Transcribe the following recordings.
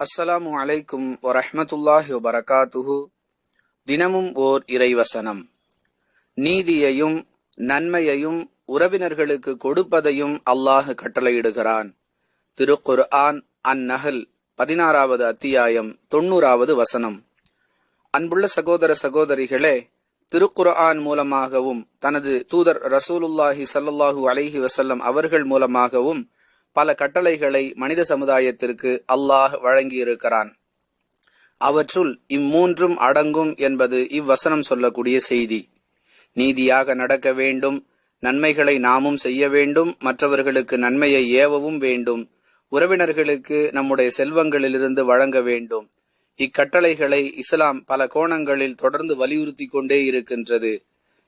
அஸ்ஸலாமு அலைக்கும் வரஹ்மத்துல்லாஹி வபரகாத்துஹு. தினமும் ஓர் இறைவசனம். நீதியையும் நன்மையையும் உறவினர்களுக்கு கொடுப்பதையும் அல்லாஹ் கட்டளையிடுகிறான். திருக்குர் ஆன் அந்நகல் பதினாறாவது அத்தியாயம் தொண்ணூறாவது வசனம். அன்புள்ள சகோதர சகோதரிகளே திருக்குர்ஆன் மூலமாகவும் தனது தூதர் ரசூலுல்லாஹி சல்லாஹூ அலஹி வசல்லம் அவர்கள் மூலமாகவும் பல கட்டளைகளை மனித சமுதாயத்திற்கு அல்லாஹ் வழங்கியிருக்கிறான். அவற்றுள் இம்மூன்றும் அடங்கும் என்பது இவ்வசனம் சொல்லக்கூடிய செய்தி. நீதியாக நடக்க வேண்டும் நன்மைகளை நாமும் செய்ய வேண்டும் மற்றவர்களுக்கு நன்மையை ஏவவும் வேண்டும் உறவினர்களுக்கு நம்முடைய செல்வங்களிலிருந்து வழங்க வேண்டும். இக்கட்டளைகளை இஸ்லாம் பல கோணங்களில் தொடர்ந்து வலியுறுத்தி கொண்டே இருக்கின்றது.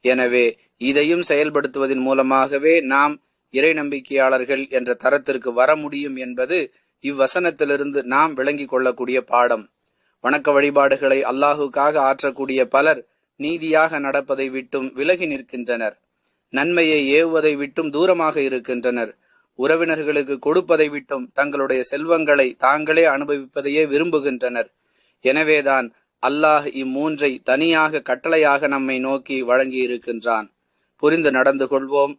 எனவே இதையும் செயல்படுத்துவதன் மூலமாகவே நாம் இறை நம்பிக்கையாளர்கள் என்ற தரத்திற்கு வர முடியும் என்பது இவ்வசனத்திலிருந்து நாம் விளங்கிக் கொள்ளக்கூடிய பாடம். வணக்க வழிபாடுகளை அல்லாஹுக்காக ஆற்றக்கூடிய பலர் நீதியாக நடப்பதை விட்டும் விலகி நிற்கின்றனர். நன்மையை ஏவுவதை விட்டும் தூரமாக இருக்கின்றனர். உறவினர்களுக்கு கொடுப்பதை விட்டும் தங்களுடைய செல்வங்களை தாங்களே அனுபவிப்பதையே விரும்புகின்றனர். எனவேதான் அல்லாஹ் இம்மூன்றை தனியாக கட்டளையாக நம்மை நோக்கி வழங்கி இருக்கின்றான் புரிந்து நடந்து கொள்வோம்.